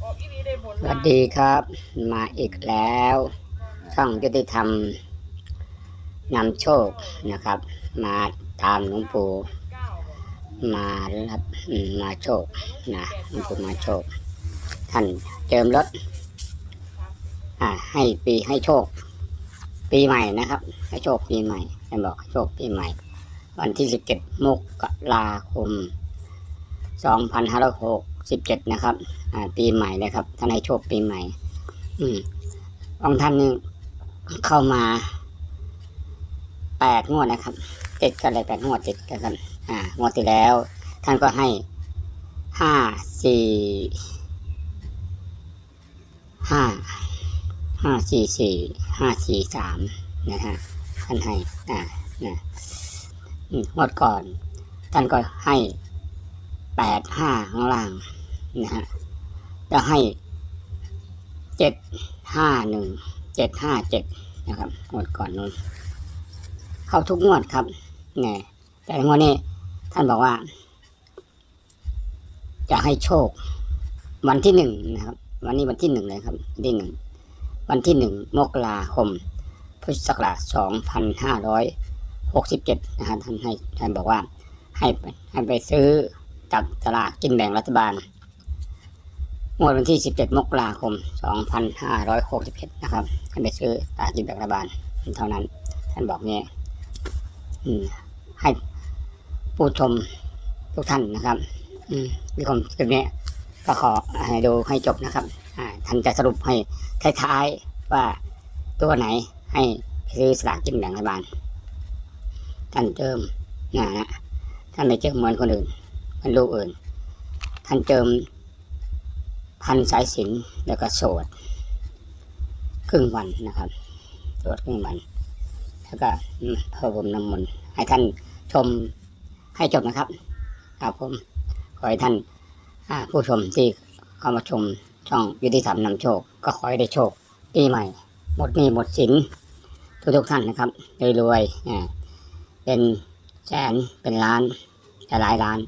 สวัสดีครับ มาอีกแล้ว ช่องยุติธรรมนำโชคนะครับ มาตามหลวงปู่มารับมาโชคนะหลวงปู่มาโชค ท่านเจิมรถอ่าให้ปีให้โชค ปีใหม่นะครับ ให้โชคปีใหม่ท่านบอกโชคปีใหม่ วันที่สิบเจ็ดมกราคมสองพันห้าร้อยหก สิบเจ็ดนะครับ อ่าปีใหม่เลยครับท่านให้โชคปีใหม่ อืมบางท่านนี่เข้ามาแปดงวดนะครับติดกันเลยแปดงวดติดกันครับอ่างวดที่แล้ว ท่านก็ให้ห้าสี่ห้าห้าสี่สี่ห้าสี่สามนะฮะท่านให้อ่านะงวดก่อน ท่านก็ให้แปดห้าข้างล่าง นะฮะจะให้เจ็ดห้าหนึ่งเจ็ดห้าเจ็ดนะครับงวดก่อนนู้นเข้าทุกงวดครับเนี่ยแต่งวดนี้ท่านบอกว่า จะให้โชค วันที่หนึ่งนะครับ วันนี้วันที่หนึ่งเลยครับวันที่หนึ่งวันที่หนึ่งมกราคม พุทธศักราชสองพันห้าร้อยหกสิบเจ็ดนะฮะท่านให้ท่านบอกว่าให้ให้ไปซื้อจับตลากกินแบ่งรัฐบาล งวดวันที่ 17 มกราคม 2567นะครับให้ไปซื้อตลากกินแบ่งรัฐบาลเท่านั้น ท่านบอกเนี่ยให้ผู้ชมทุกท่านนะครับมีความคลิปนี้ก็ขอให้ดูให้จบนะครับท่านจะสรุปให้ท้ายๆว่าตัวไหนให้ซื้อสลากกินแบ่งรัฐบาลท่านเจิมนะฮะท่านไม่เจิมเหมือนคนอื่นเหมันลูกอื่น ท่านเจิม พันสายสินแล้วก็โสวดครึ่งวันนะครับโสวดครึ่งวัน แล้วก็พระพรมน้ำมนต์ให้ท่านชมให้จบนะครับครับผมขอให้ท่านผู้ชมที่เข้ามาชมช่องยุติธรรมนำโชค ก็ขอให้ได้โชคปีใหม่ หมดหนี้หมดสินทุกทุกท่านนะครับรวยๆอ่าเป็นแสนเป็นล้านจะหลายล้าน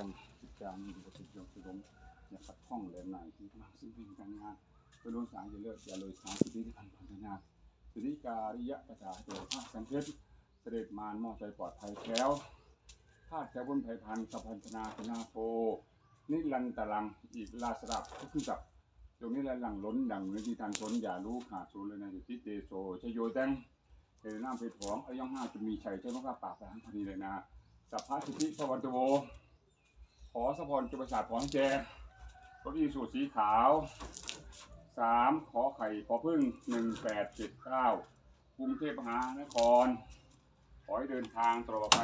จังจางมีประสิทธิ์ยงสุดมอย่าขัดข้องแหลมไหนที่กำลังเป็นการงานไปลงสารอย่าเลิกอย่าเลยสารสิทธิที่พันพันธนาสิทธิการิยะประสาโตภาคสันเทศเสด็จมารมอใจปลอดภัยแคล้วธาตุแก้วบนไผ่พันธ์สัพพันธนาคนาโพนิรันตรังอีกลาสรับกขึ้นกับตรงนี้แหละหลังล้นดังในที่ทานชนอย่ารู้ขาดสูญเลยนะอยู่ที่เตโชชโยแตงเฮน้ำเพชรผองอายุห้าจะมีชัยใช่ไหมครับปากพลังพอดีเลยนะสัพพะสิทธิพรวันตโว ขอสะพรจุประสาทของแจรถอีสูตรสีขาวสามขอไข่ขอพึ่งหนึ่งแปดเจ็ดเก้ากรุงเทพมหานคร ขอให้เดินทางตลอดไป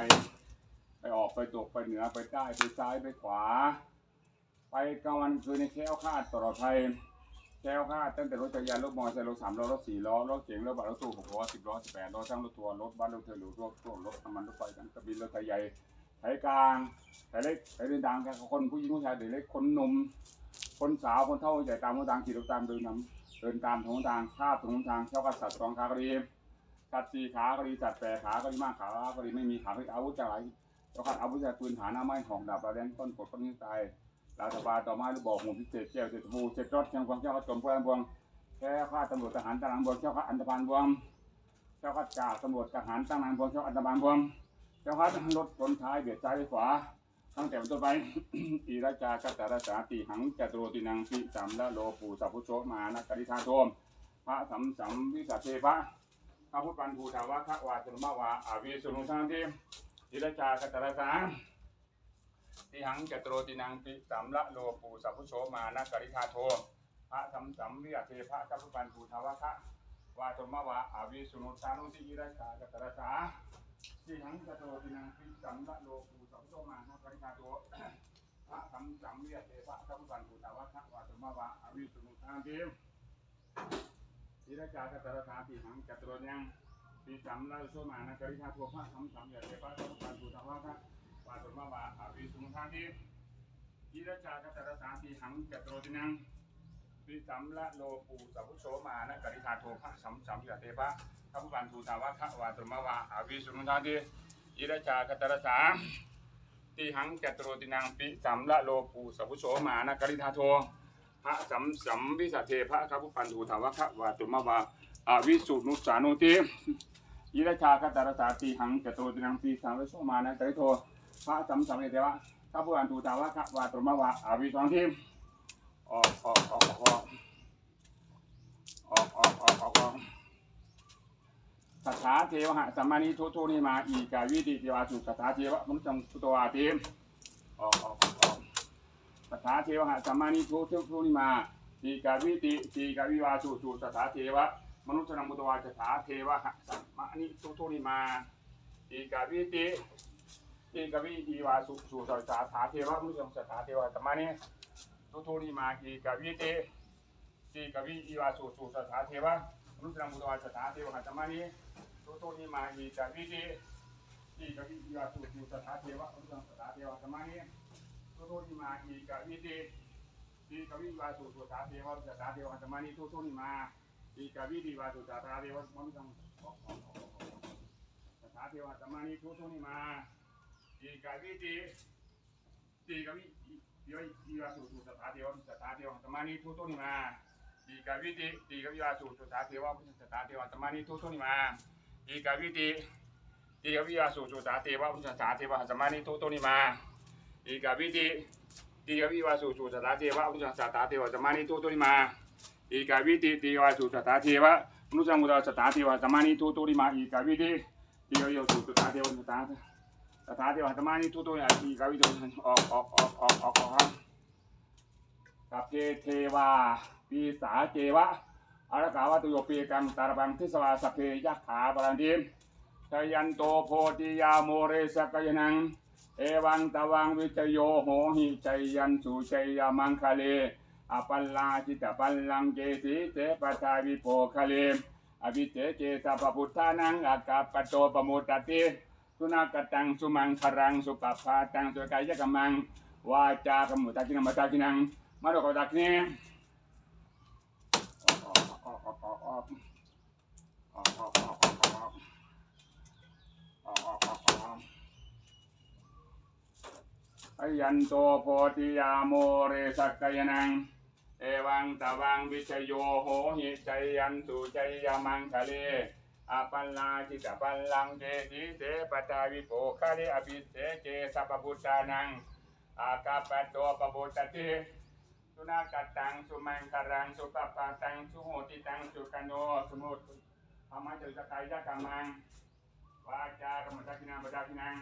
ไปออกไปตกไปเหนือไปใต้ไปซ้ายไปขวา ไปกลางวันคืนในแคล้วคาดตลอดภัยแคล้วคาดตั้งแต่รถจักรยานรถมอเตอร์ไซค์รถสามล้อรถสี่ล้อรถเก๋งรถบัสรถตู้หกล้อสิบล้อสิบแปดล้อช่างรถทัวร์รถบัสรถเทอร์รือรถพ่วงรถน้ำมันรถไฟกันกระบินรถไฟใหญ่ ไถกลางแต่เล็กแต่เดินทางกันคนผู้หญิงผู้ชายเด็กเล็กคนหนุ่มคนสาวคนเท่าใหญ่ตามคนต่างขี่รถตามเดินนำเดินตามถนนทางข้าถนนทางเช่ากับสัตว์สองขาก็ดีสัตว์สี่ขาก็ดีสัตว์แปดขาก็ดีมากขาก็ดีไม่มีขาไม่อาวุธจะไหลเจ้าขัดอาวุธจะปืนฐานหน้าไม้ของดาบระแดงต้นกดต้นนี้ตายลาสบาต่อมาหรือบอกหมู่พิเศษเจ้าเศรษฐภูเศรษฐรถเชียงควงเจ้าขัดจมพลันบวงแค่ข้าตำรวจทหารตะลังบวงเจ้าขัดอันตพานบวงเจ้าขัดจ่าตำรวจทหารตะลังบวงเจ้าอันตพานบวง จ้าขัดรถชนท้ายเบียดซ้ายขวา ตั้งแต่วันต้นไปอีราจากัตตาราสาติหังจัตโรตินังติสัมละโลปูสัพพุโชมานะกริธาโทมพระสัมสัมวิสัชเทพะพระพุทธปันภูทาวะคะวาตุมาวาอาวิสุนุทังทิยิรจากัตระสาติหังจัตโรตินังปิสัมละโลปูสัพพุโสมานะกริธาโทมพระสัมสัมวิสัชเทพะพระพุทธปันภูทาวะคะวาตุมาวาอาวิสุนุทานุติยิรจากัตระสา ติหังจตโรตินังปิสัมละโลปูสัพุโสมานะกริธาโทพระสัมสัมเวียเทพะสัมปันตุตาวะคะวาตุมาวะอวิสุนุทานเทมทิรจากตระสาปีหังจัตโรยังปีสัมลาโสมานะกริธาโทพระสัมสัมเวียเทพะสัมปันตุตาวะคะวาตุมาวะอวิสุนุทานเทมทิรจากตระสาปีหังจัตโรตินัง ปีสัมละโลปูสัพพุโสมานะกริธาโทพระสัมสัมเวียเทพะสัมปันตุตาวะคะวาตุมาวะอวิสุนุทานเททิรจากตระสาติหังจตโรตินังปิสัมละโลปูสัพพุโสมานะกริธาโทพระสัมสัมวิสัเทพระคัพพุปันธุถาวะคะวาตุมะวาอาวิสุนุสานุติยิรชาคตารสาติหังจตโรตินังปิสัมวิโสมานะกริโทพระสัมสัมเทวะคัพพุปันธุถาวะคะวาตุมะวาอาวิสังทิ ออกออกออกออกออกออกออกออกออกสัทธาเทวะสัมมานิทุทุนิมาอีกาวิติเทวาสุสัทธาเทวะมนุสังสุตวาเทมออกออกออกออกสัทธาเทวะสัมมานิทุทุทุนิมาอีกาวิติอีกาวิวาสุสุสัทธาเทวะมนุสังมุตวาสัทธาเทวะสัมมานิทุทุนิมาอีกาวิติอีกาวิอีวาสุสุสัทธาเทวะมนุสังสัทธาเทวะสัมมานิ ทุทุนิมาอีกาวิติอีกวิอีวาสุสุสัทธาเทวะมนุสังมุตวาสัทธาเทวะสัมมานิโตโตนิมาอีกาวิติอีกาวิยาสุสุสถาเทวะอุตังสถาเทวะสมานิโตโตนิมาอีกาวิติอีกาวิยาสุสุสถาเทวะสถาเทวะสมานิโตโตนิมาอีกวิติวาสุสถาเทวะมนุสังสถาเทวะสมานิโตโตนิมาอีกาวิติอีกา วิยาสุสุสถาเทวะสถาเทวะสมานิโตโตนิมาอีกาวิติอีกาวิยาสุสุสถาเทวะสถาเทวะสมานิโตโตนิมาอีกาวิติอีกาวิยาสุสุสาเทวะอุสสาเทวะสมานิโตโตนิมาอีกาวิติอีกาวิวาสุสุสาเทวะอุสสาเทวะสมานิโตโตนิมาอีกาวิติอีกาสุสาเทวะมนุสังมุตสตาเทวะสมานิโตโตนิมาอีกาวิติอีกาวิยาสุสุสาเทวะสตาส ตาเทวะสมานิโตโตนิมาอีกาวิติออกออกออกออกออกออกกับเพเทวาปีสาเจวะอารกาวตุโยปีกังตารบังทิสวาสเพยักขาบาลันติมชยันโตโพธิยาโมเรสกยนัง เอวังตวังวิจโยโหหิจยันสุจยามังคะเลอปัลลาจิตปัลลังเจสีเตปทาวิโปคะเลอภิเตเจสัพพุทธานังอากาปโตปมุตติ สุนากตังสุมังคารังสุกัปปาตังสุกายกมังวาจากมุตากินังมตากินังมาดกตักนี้ไอยันโตโพธิยาโมเรสักกายนังเอวังตะวังวิชโยโหหิใจยันตุใจยามังคะเล อาปัลลาจิตปัลลังเจติเสปตาวิโปคะเลอภิเสเจสัพพุทธานัง อากาปะโตปะโบตติสุนากัตตังสุมังคารังสุปปาตังสุโหติตังสุกันโนสมุตธรรมะจุสกายะกัมมังวาจากรรมตักินังปตักินัง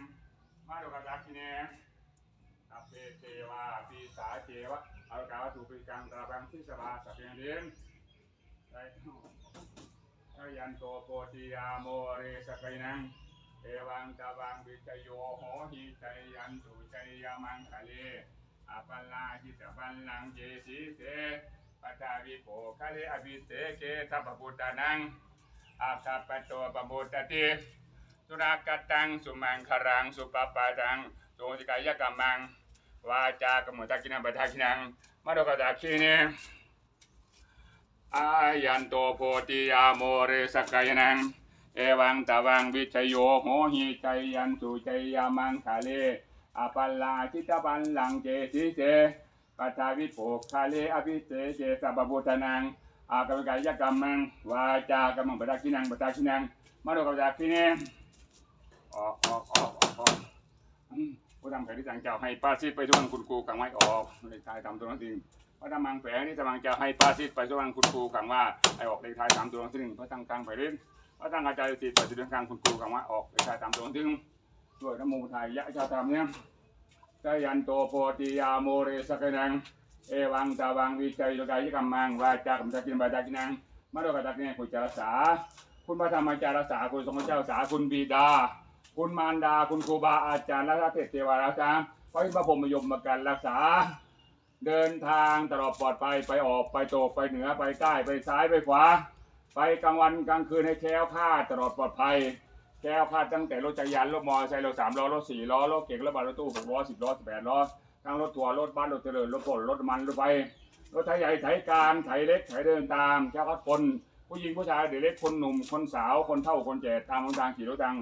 มาดุกตักิเนสัพเพเทวาปีสาเทวะอากาวตุปิกังตระบังทิสบาสัพเพเดนไดท ยันโตโพธิยาโมเรสกัยนังเอวังตะวังวิจโยโหหิจยันตุจยามังคะเลอาปัลลาจิตปัลลังเจสีเสปัตาวิโปคะเลอภิเสเกสัพพุทธานังอาคาปโตปโมตติสุรากตังสุมังคารังสุปปาตังโสติกายกัมมังวาจากมุตตะกินังปทากินังมาดกตาคีเน อายันโตโพธิยาโมเรสกายนัง เอวังตะวังวิชโยโหหิใจยันสุใจยามังคาเลอปัลลาจิตปัลลังเจสิเสปัทาวิโปคาเลอภิเสเจสัพพุทนังอากรรมกายกรรมังวาจากรรมังปะตากินังปะตากินังมาดูกับจากที่นี่ออกออกออกออกออกอืมผู้ทำใครที่สั่งเจ้าให้ป้าซิไปทุกวันคุณครูกังไว้ออกในทายทำตัวนั้นจริง ไประธรรมังแฝงนี่กำลังจะให้ปาสิทธิ์ไปสว่างคุณครูกังว่าไอออกเลขท้ายสามตัวที่หนึ่งพระตั้งกลางไปเล่นพระตั้งอาจารย์สิทธิ์ไปสุดกลางคุณครูกังว่าออกเลขท้ายสามตัวที่หนึ่งด้วยนโมทายะชาตามเนี่ยกยันโตโพธิยาโมเรสกนังเอวังตาวังวิจัยโลกายกัมมังวาจากัมตะกินบาจากินังมาโดกตักเนี่ยคุณจะรักษาคุณพระธรรมจารย์รักษาคุณสงฆ์เจ้ารักษาคุณบิดา คุณมารดาคุณครูบาอาจารย์และพระเทพเทวารักษาพระพระพรหมยมมาการรักษา เดินทางตลอดปลอดภัยไปออกไปตกไปเหนือไปใต้ไปซ้ายไปขวา ไปกลางวันกลางคืนให้แคล้วคลาดตลอดปลอดภัยแคล้วคลาดตั้งแต่รถจักรยานรถมอเตอร์ไซค์รถสามล้อรถสี่ล้อรถเก๋งรถบัสรถตู้หกล้อสิบล้อสิบแปดล้อทั้งรถทัวร์รถบัสรถเจริญรถกดรถมันรถไฟรถไถใหญ่ไถกลางไถเล็กไถเดินตามแคล้วคลาดคนผู้หญิงผู้ชายเด็กเล็กคนหนุ่มคนสาวคนเฒ่าคนแก่ตามหนทางขี่รถทาง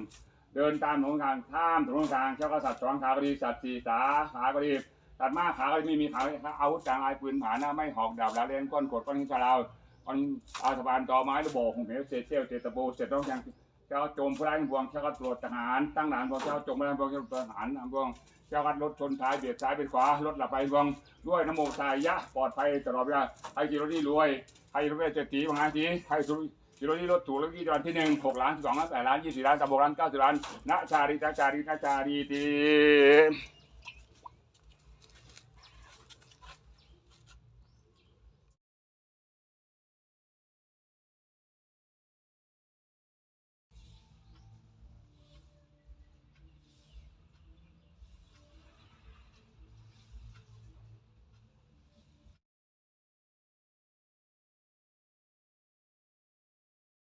เดินตามหนทางข้ามถนนทางแค้วคลาสัตว์สองขาก็ดีสัตว์สี่ขาขาก็ดี ตัดมาขาก็ไม่มีขาอาวุธจางอายปืนผาหน้าไม่หอกดาบแล้วเล่นก้อนกดก้อนหินชาลาวก้อนอาสะพานต่อไม้ระโบกของเหวเศษเจ้าเศษตะโบเศษต้องยังเจ้าโจมผู้ร้ายพวงเจ้าก็ตรวจทหารตั้งด่านพวงเจ้าโจมผู้ร้ายพวงเจ้าทหารพวงเจ้าก็รถชนท้ายเบียดซ้ายเป็นขวารถหลับไปพวงด้วยนโมตายะปลอดภัยตลอดเวลาใครขี่รถนี่รวยใครรถเจ็ดตีมหาทีใครสุขี่รถนี่รถถูกแล้วที่วันที่หนึ่งหกล้านสองล้านแปดล้านยี่สิบล้านสามหกล้านเก้าสิบล้านณชาริตาชาริตาชาริตี